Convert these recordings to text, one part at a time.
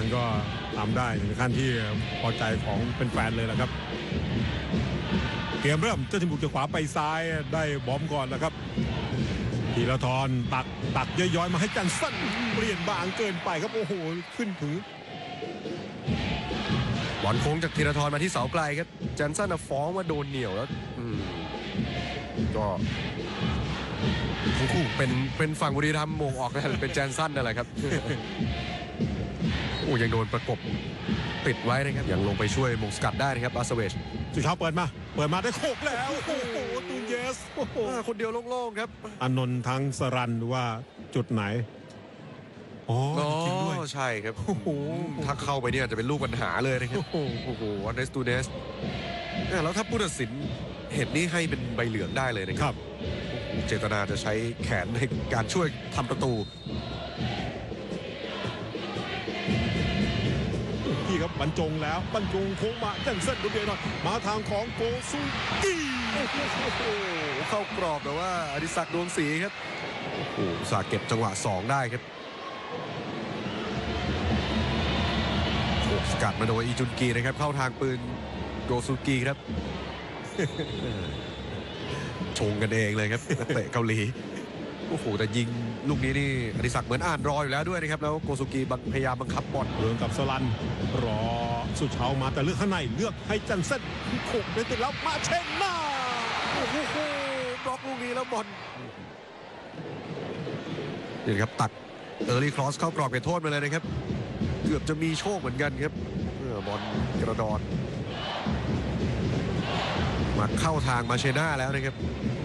านก็ทำได้ถึงขั้นที่พอใจของเป็นแฟนเลยละครับ เกมเริ่มเจ้าทิมบุกจากขวาไปซ้ายได้บอมก่อนแล้วครับธีรทรตักตักย้อยๆมาให้จันสั้นเปลี่ยนบางเกินไปครับโอ้โหขึ้นถึงบอลโค้งจากธีรทรมาที่เสาไกลครับแจนสันน่ะฟ้องว่าโดนเหนียวแล้วก็ทั้งคู่เป็นเป็นฝั่งบุรีรัมย์โมงออกนะเป็นแจนสันนั่นแหละครับ โอ้ยังโดนประกบติดไว้นะครับยังลงไปช่วยมงสกัดได้นะครับอาสเวชสุชาเปิดมา เปิดมาได้โคกแล้ว โอ้โหตูนเยสโอ้โหอ่าคนเดียวโล่งๆครับอานนท์ทั้งสรันว่าจุดไหนอ๋ออ๋อจริงด้วยใช่ครับโอ้โหถ้าเข้าไปเนี่ยจะเป็นลูกปัญหาเลยนะครับโอ้โหโอ้โหอันเดสตูเดสแล้วถ้าผู้ตัดสินเห็นนี่ให้เป็นใบเหลืองได้เลยนะคครับรับ เจตนาจะใช้แขนในการช่วยทำประตู ครับบรรจงแล้วบรรจงโค้งมาจันเส้นดูเบียหน่อยมาทางของโกซุกี้โอ้โหเข้ากรอบแต่ว่าอดิศักดิ์ดวงศรีครับโอ้โหอุตสาห์เก็บจังหวะ 2 ได้ครับโอ้สกัดมาโดยอีจุนกีนะครับ เข้าทางปืนโกซูกีครับ ชงกันเองเลยครับนักเตะเกาหลี โอ้โหแต่ยิงลูกนี้นี่อดิศักดิ์เหมือนอ่านรออยู่แล้วด้วยนะครับ แล้วโกซูกีบังพยายามบังคับบอลเดินกับสลัน รอสุดเช้ามาแต่เลือกข้างในเลือกให้จันเส้นโขกได้ติดแล้วมาเชนหน้าโอ้โหบล็อกลูกนี้แล้วบอลนี่นะครับตัดเออร์ลี่ครอสเข้ากรอบเขตโทษมาเลยนะครับ เกือบจะมีโชคเหมือนกันครับเออบอลกระดอนมาเข้าทางมาเชน่าแล้วนะครับ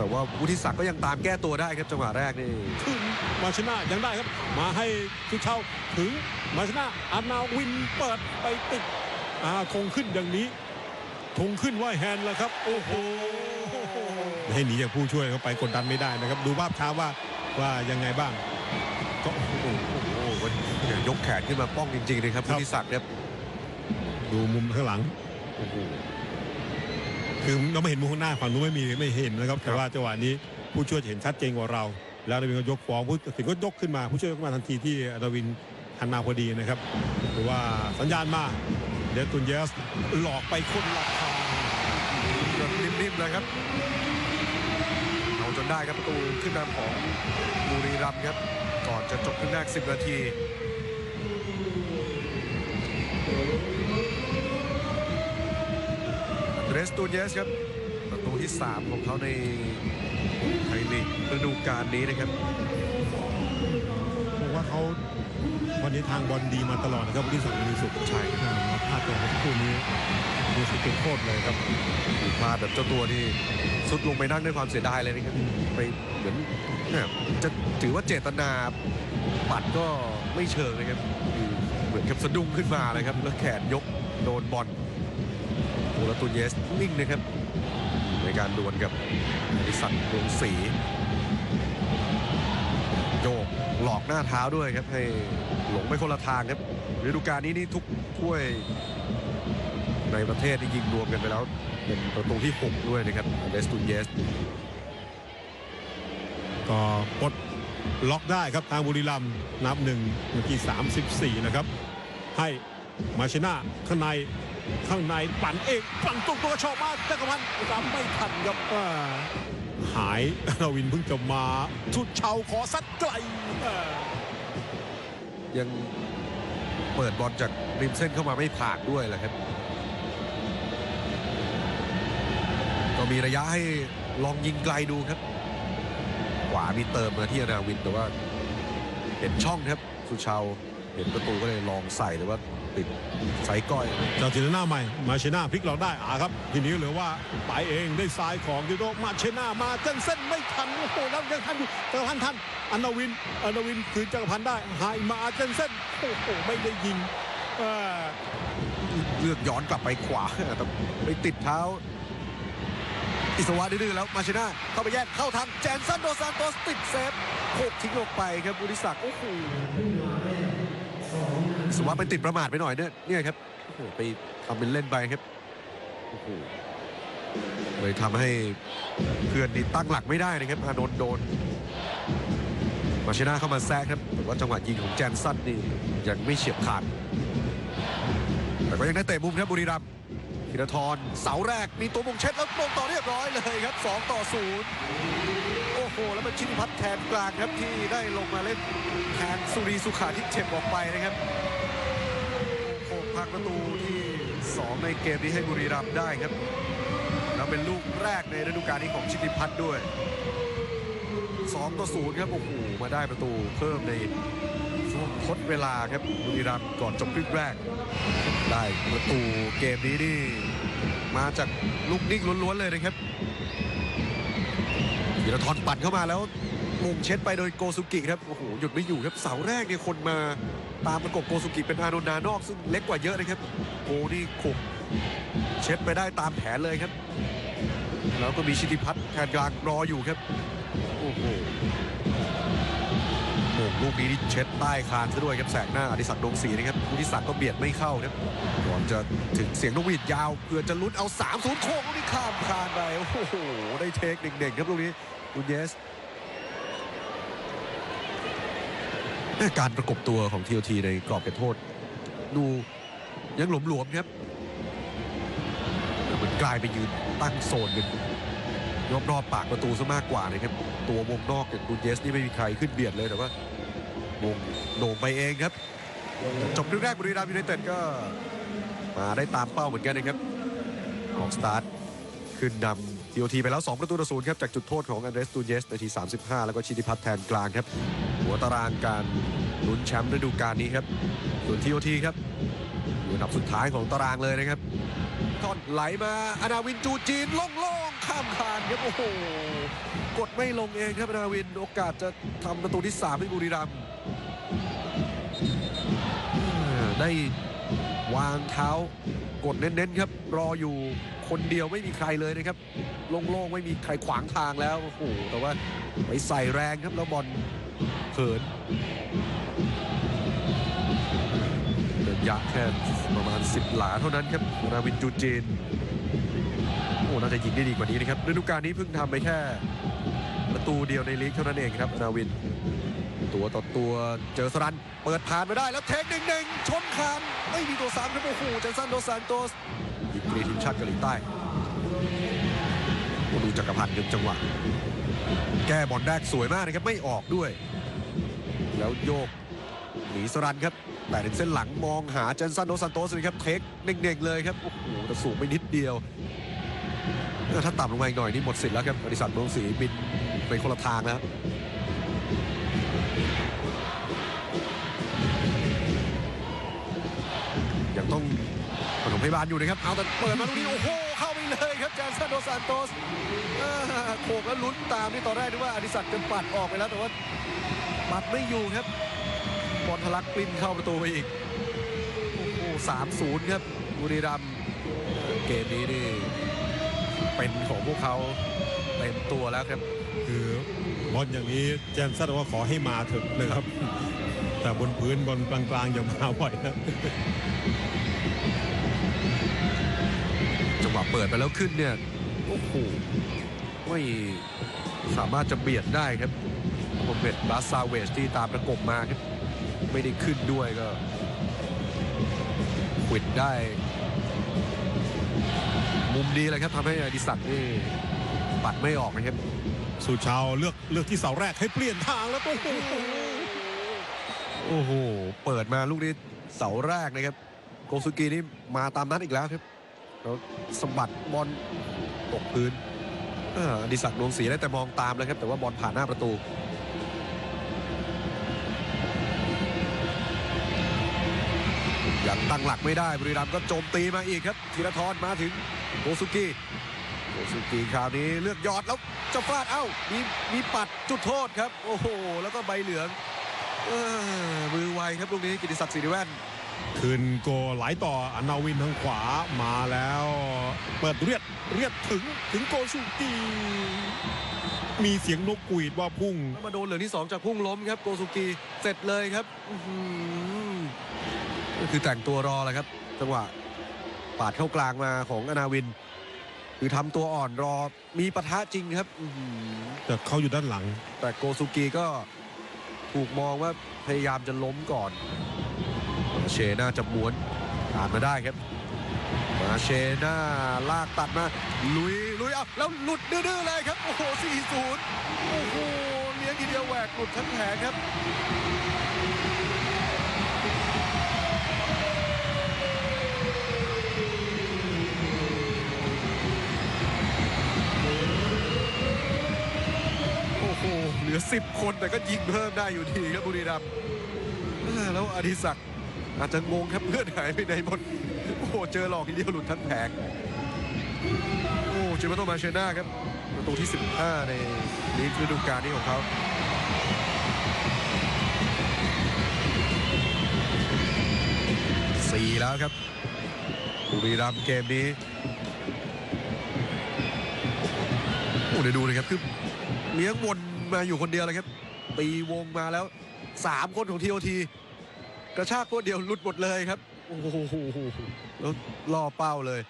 แต่ว่าวุฒิศักดิ์ก็ยังตามแก้ตัวได้ครับจังหวะแรกนี่ถึงมาชนะยังได้ครับ มาให้สุดเช้าถึงมาชนะอานาวินเปิดไปติดอ่าธงขึ้นอย่างนี้ธงขึ้นว่าแฮนด์แล้วครับ โอ้โหให้หนีจากผู้ช่วยเข้าไปกดดันไม่ได้นะครับ ดูภาพช้าว่าว่ายังไงบ้างก็โอ้โหโอ้โหมันยกแขนขึ้นมาป้องจริงๆนะครับครัวุบฒิศักดิ์ครับดูมุมข้างหลังโอ้โห คือเราไม่เห็นมุมข้างหน้าฝั่งนู้นไม่มีไม่เห็นนะครับครัแต่บว่าจังหวะนี้ผู้ช่วยเห็นชัดเจนกว่าเรา แล้วดาวินก็ยกฟ้องผู้ตัดสินก็ยกขึ้นมาผู้ช่วยยกขึ้นมาทันทีที่ดาวินหันมาพอดีนะครับหรือว่าสัญญาณมาเดยวตุนเยสหลอกไปคนละทางแบบนิ่มๆเลยครับเอาจนได้ครับประตูขึ้นนำของบุรีรัมย์ครับ ก่อนจะจบครึ่งแรก 10 นาที เรสตูเยสครับ ประตูที่ 3 ของเขาในไทยลีกฤดูกาลนี้นะครับผมว่าเขาวันนี้ทางบอลดีมาตลอดนะครับที่สุดในสุดใช่อ่ามาพลาดตัวเมื่อสักครู่นี้ดูสเก็ตโคตรเลยครับพลาดแบบเจ้าตัวนี่สุดลงไปนั่งด้วยความเสียดายเลยนะครับไปเหมือนเนี่ยจะถือว่าเจตนาปัดก็ไม่เชิงนะครับคือเหมือนกับสะดุ้งขึ้นมาเลยครับแล้วแขนยกโดนบอลโอ้แล้วตูนเยสนิ่งนะครับ ในการดวลกับอดิศักดิ์ดวงศรีโยกหลอกหน้าเท้าด้วยครับ ให้หลงไปคนละทางครับฤดูกาลนี้นี่ทุกถ้วยในประเทศนี่ยิงรวมกันไปแล้วเป็นประตูที่ 6 ด้วยนะครับเดสตูนเยสก็ปลดล็อกได้ครับทางบุรีรัมนับหนึ่งนาที 34 นะครับ ให้มาชนะข้างใน ข้างในปั่นเองปั่นตรงตัวชอบมากจักรพันธ์รับไม่ทันครับอ่าหายนาวินเพิ่งจะมาชุดเชาขอซัดไกลยังเปิดบอลจากริมเส้นเข้ามาไม่ผ่านด้วยแหละครับ ก็มีระยะให้ลองยิงไกลดูครับ ขวามีเติมมาที่อนาวินแต่ว่าเห็นช่องครับสุชาว เห็นประตูก็เลยลองใส่แต่ว่าติดไซก้อยเจ้าทีหน้าใหม่ มาเชน่าพลิกเราได้อ่าครับ ทีนี้เหลือว่าไปเองได้ซ้ายของดิโดมาเชน่ามาเจนเส้นไม่ทันโอ้โหแล้วยังทันอยู่จักรพันธ์ทันอันนาวินอันนาวินคืนจักรพันธ์ได้หายมาเจนเส้นโอ้โหไม่ได้ยิงอ่าเลือกย้อนกลับไปขวาแต่ไปติดเท้า อิสวะดื้อๆแล้วมาชิน่าเข้าไปแยกเข้าทางแจนสันโดซานโตสติดเซฟโคกทิ้งออกไปครับบุริศักดิ์โอ้โหอิ สุวะไปติดประมาทไปหน่อยเนี่ยเนี่ยครับโอ้โหไปทำเป็นเล่นไปครับโอ้โหเลยทำให้เพื่อนนี่ตั้งหลักไม่ได้นะครับอานนท์โดนมาชิน่าเข้ามาแซกครับแต่ว่าจังหวะยิงของแจนสันนี่ยังไม่เฉียบขาดแต่ก็ยังได้เตะมุมครับบุรีรัมย์ ธีรทรเสาแรกมีตัวมงเช็ดแล้วมงต่อเรียบร้อยเลยครับ 2 ต่อ 0 โอ้โห แล้วเป็นชินิพัฒน์แทนกลางครับที่ได้ลงมาเล่นแทนสุรีสุขาที่เจ็บออกไปนะครับโคกพักประตูที่ 2 ในเกมนี้ให้บุรีรัมย์ได้ครับ แล้วเป็นลูกแรกในฤดูกาลนี้ของชินิพัฒน์ด้วย2ต่อ0ครับโอ้โหมาได้ประตูเพิ่มใน ช่วงทดเวลาครับบุรีรัมย์ก่อนจบครึ่งแรก ได้ประตูเกมนี้นี่มาจากลูกนิ่งล้วนๆเลยนะครับธีรทรปัดเข้ามาแล้วมุงเช็ดไปโดยโกสุกิครับโอ้โหหยุดไม่อยู่ครับเสาแรกเนี่ยคนมาตามประกบโกสุกิเป็นอานนนานอกซึ่งเล็กกว่าเยอะนะครับโกนี่ขกเช็ดไปได้ตามแผนเลยครับ แล้วก็มีชิติพัฒน์แทนกลางรออยู่ครับโอ้โห โมงลูกนี้นี่เช็ดใต้คานซะด้วยครับแสกหน้าอดิศักดิ์ดวงศรีนะครับผู้ที่ศักดิ์ก็เบียดไม่เข้าครับก่อนจะถึงเสียงนกหวีดยาวเพื่อจะลุ้นเอา3 0โค้งลูกนี้ข้ามคานไปโอ้โหได้เทคเด่งๆครับลูกนี้ลูนเยสการประกบตัวของทีโอทีในกรอบเขตโทษ ดูยังหลวมๆครับเหมือนกลายไปยืนตั้งโซนกันรอบๆปากประตูซะมากกว่านะครับ ตัววงนอกอย่างลูเยสนี่ไม่มีใครขึ้นเบียดเลยแต่ว่า วงโด่งไปเองครับ จบครึ่งแรกบุรีรัมย์ยูไนเต็ดก็ มาได้ตามเป้าเหมือนกันนะครับออกสตาร์ทขึ้นนำทีโอทีไปแล้ว 2 ประตูต่อศูนย์ครับ จากจุดโทษของอันเดรสตูเยสนาที 35 แล้วก็ชิติพัฒน์แทนกลางครับ หัวตารางการลุ้นแชมป์ฤดูกาลนี้ครับ ส่วนทีโอทีครับอยู่อันดับสุดท้ายของตารางเลยนะครับทอดไหลมาอนาวินจูจีนลง ข้ามคานครับโอ้โหกดไม่ลงเองครับนาวินโอกาสจะทำประตูที่3ให้บุรีรัมย์ได้วางเท้ากดเน้นๆครับรออยู่คนเดียวไม่มีใครเลยนะครับ โล่งๆไม่มีใครขวางทางแล้วโอ้โหแต่ว่าไปใส่แรงครับแล้วบอลเขินระยะแค่ประมาณ 10 หลาเท่านั้นครับนาวินจูเจน อ้น่าจะยิงได้ดีกว่านี้นะครับฤดูกาลนี้เพิ่งทำไปแค่ ประตูเดียวในลีกเท่านั้นเองครับนาวิน ตัวต่อตัวเจอสรัน เปิดผ่านมาได้แล้วเทคหนึ่งหนึ่งชนคานไม่มีตัวซ้ำครับโอ้โหเจนสันโดซานโตสดีกรีทีมชาติเกาหลีใต้โอ้ดูจักรพันธ์จังหวะแก้บอลแรกสวยมากนะครับไม่ออกด้วย แล้วโยกหนีสรันครับ แต่ถึงเส้นหลังมองหาเจนสันโดซานโตสเลยครับเทคเน่งๆเลยครับ โอ้โหแต่สูงไปนิดเดียว ถ้าต่ำลงมาอีกหน่อยนี่หมดสิทธิ์แล้วครับอดิศักดิ์ดวงศรีบินไปคนละทางแล้วยังต้องปฐมพยาบาลอยู่นะครับ เอาแต่เปิดมาตรงนี้โอ้โห เข้าไปเลยครับแจนสันโดซานโตสโขกแล้วลุ้นตามนี่ตอนแรกนึกว่าอดิศักดิ์จะปัดออกไปแล้วแต่ว่าปัดไม่อยู่ครับบอลทะลักปลิ้นเข้าประตูไปอีก โอ้โหสามศูนย์ครับบุรีรัมย์เกมนี้นี่ เป็นของพวกเขาเต็มตัวแล้วครับ คือบอลอย่างนี้แจนซัดว่าขอให้มาเถอะนะครับ แต่บนพื้นบนกลางๆอย่ามาบ่อยนะจังหวะเปิดไปแล้วขึ้นเนี่ยโอ้โหไม่สามารถจะเบียดได้ครับโมเมดบาซาเวชที่ตามประกบมาครับไม่ได้ขึ้นด้วยก็ขวิดได้ มุมดีเลยครับทำให้อดิศักดิ์นี่ปัดไม่ออกนะครับสุชาวเลือกเลือกที่เสาแรกให้เปลี่ยนทางแล้วโอ้โหโอ้โหเปิดมาลูกนี้เสาแรกนะครับ โกซุกินี่มาตามนัดอีกแล้วครับแล้วสะบัดบอลตกพื้นอ่าอดิศักดิ์ดวงศรีได้แต่มองตามเลยครับ แต่ว่าบอลผ่านหน้าประตู ยังตั้งหลักไม่ได้บุรีรัมย์ก็โจมตีมาอีกครับธีรทรมาถึงโกซุกิโกซุกิคราวนี้เลือกยอดแล้วจะฟาดเอ้ามีมีปัดจุดโทษครับ โอ้โห แล้วก็ใบเหลืองเออมือไวครับลูกนี้กิติศักดิ์ศรีแว่นคืนโกไหลต่ออนาวินทางขวามาแล้ว เปิดเรียดเรียดถึงถึงโกสุกีมีเสียงนกกหวีดว่าพุ่งมาโดนเหลือที่ 2 จากพุ่งล้มครับโกซุกิเสร็จเลยครับ คือแต่งตัวรอแหละครับ จังหวะปาดเข้ากลางมาของอนาวิน คือทำตัวอ่อนรอมีปะทะจริงครับอื้อหือแต่เขาอยู่ด้านหลัง แต่โกซุกิก็ถูกมองว่าพยายามจะล้มก่อนเชน่าจะม้วนผ่านมาได้ครับ มาเชน่าลากตัดมาลุยลุยเอาแล้วหลุดดื้อๆเลยครับ โอ้โห 4-0 โอ้โหเลี้ยงทีเดียวแหวกหลุดทั้งแผงครับ โอ้โห เห ลือ 10 คนแต่ก็ยิงเพิ่มได้อยู่ดีครับบุรีรัมย์แล้วอดิศักดิ์อาจจะงงครับเพื่อนหายไปไหนหมดโอ้โหเจอหลอกทีเดียวหลุดทั้งแผงโอ้จิมาโตมาเชน่าครับประตูที่ 15 ในลีกฤดูกาลนี้ของเขาสี่แล้วครับบุรีรัมย์เกมนี้โอ้เดี๋ยวดูนะครับคือเลี้ยงวน มาอยู่คนเดียวเลยครับ ตีวงมาแล้ว 3 คนของทีโอทีกระชากตัวเดียวหลุดหมดเลยครับโอ้โหแล้วล่อเป้าเลย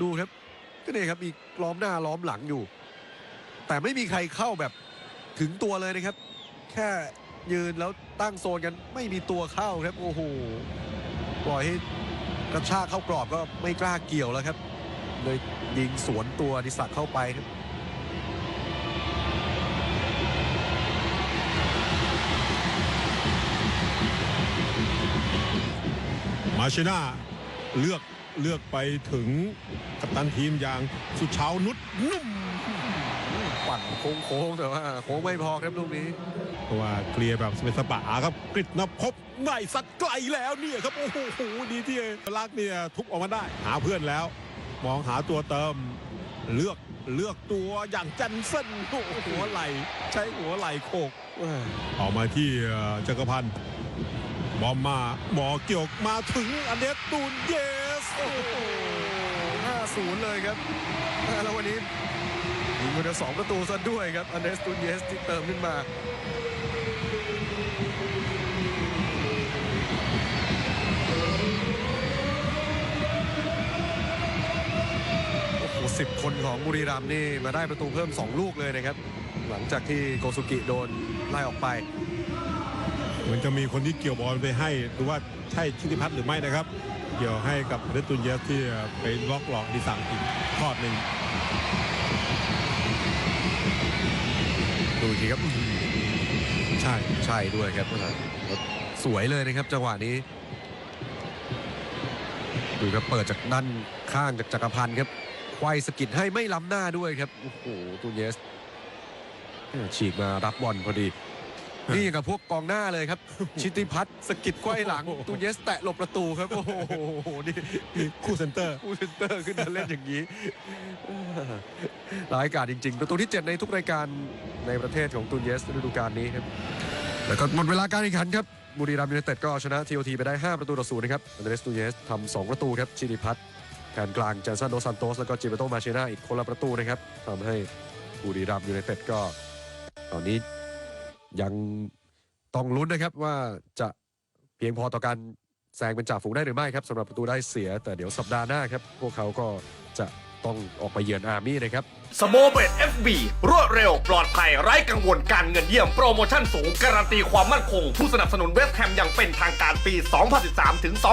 ดูครับ ก็เนี่ยครับมีล้อมหน้าล้อมหลังอยู่ แต่ไม่มีใครเข้าแบบถึงตัวเลยนะครับ แค่ยืนแล้วตั้งโซนกันไม่มีตัวเข้าครับโอ้โหปล่อยให้กระชากเข้ากรอบก็ไม่กล้าเกี่ยวแล้วครับ เลยยิงสวนตัวดิศักดิ์เข้าไปครับ มาเชน่าเลือกเลือกไปถึงกัปตันทีมอย่างสุชาวนุชนุ่มปั่นโค้งๆแต่ว่าโค้งไม่พอครับลูกนี้เพราะว่าเคลียร์แบบสเปซสปาครับกริดนภพได้สักไกลแล้วเนี่ยครับ โอ้โหดีที่ลักเนี่ยทุบออกมาได้ หาเพื่อนแล้ว มองหาตัวเติมเลือกเลือกตัวอย่างจันเซนโอ้โหหัวไหล ใช้หัวไหลโขกออกมาที่เอ่อจักรพันธ์ บอมมาหมอเกี่ยวมาถึงอันเดสตูนเยสโอ้โห5-0 เลยครับ แล้ววันนี้ยิงคนเดียวสองประตูซะด้วยครับอันเดสตูนเยสที่เติมขึ้นมาโอ้โหสิบคนของบุรีรัมย์นี่มาได้ประตูเพิ่ม 2 ลูกเลยนะครับ หลังจากที่โกสุกิโดนไล่ออกไป มือนจะมีคนที่เกี่ยวบอลไปให้ดูว่าใช่ชิติพัฒน์หรือไม่นะครับ เกี่ยวให้กับเดตูนเยสที่ไปล็อกหลอกดีสังอีกทอดหนึ่งดูอีกทีครับใช่ใช่ด้วยครับแล้วสวยเลยนะครับจังหวะนี้ดูครับเปิดจากด้านข้างจากจักรพันธ์ครับควายสกิดให้ไม่ล้ำหน้าด้วยครับโอ้โหตูนเยสฉีกมารับบอลพอดี นี่กับพวกกองหน้าเลยครับ ชิติพัฒน์สกิดไขว้หลัง ตูนเยสแตะหลบประตูครับ โอ้โห นี่นี่คู่เซนเตอร์ผู้เซนเตอร์ขึ้นมาเล่นอย่างนี้ร้ายกาจจริง ๆ ประตูที่ 7 ในทุกรายการในประเทศของตูนเยสฤดูกาลนี้ครับ แล้วก็หมดเวลาการแข่งขันครับ บุรีรัมย์ยูไนเต็ดก็เอาชนะทีโอทีไปได้ 5 ประตูต่อศูนย์นะครับอันเดรสตูเยสทำ2ประตูครับ ชิริพัฒน์แขนกลางเจนสันโดซันโตสแล้วก็จิเบโตมาเชนาอีกคนละประตูนะครับทำให้บุรีรัมย์ยูไนเต็ดก็ ตอนนี้ ยังต้องลุ้นนะครับว่าจะเพียงพอต่อการแซงเป็นจ่าฝูงได้หรือไม่ครับสำหรับประตูได้เสีย แต่เดี๋ยวสัปดาห์หน้าครับพวกเขาก็จะต้องออกไปเยือนอาร์มี่นะครับสโมเบต FB รวดเร็ว ปลอดภัยไร้กังวลการเงินเยี่ยมโปรโมชั่นสูง การันตีความมั่นคง ผู้สนับสนุนเวสต์แฮมอย่างเป็นทางการปี 2013 ถึง 2014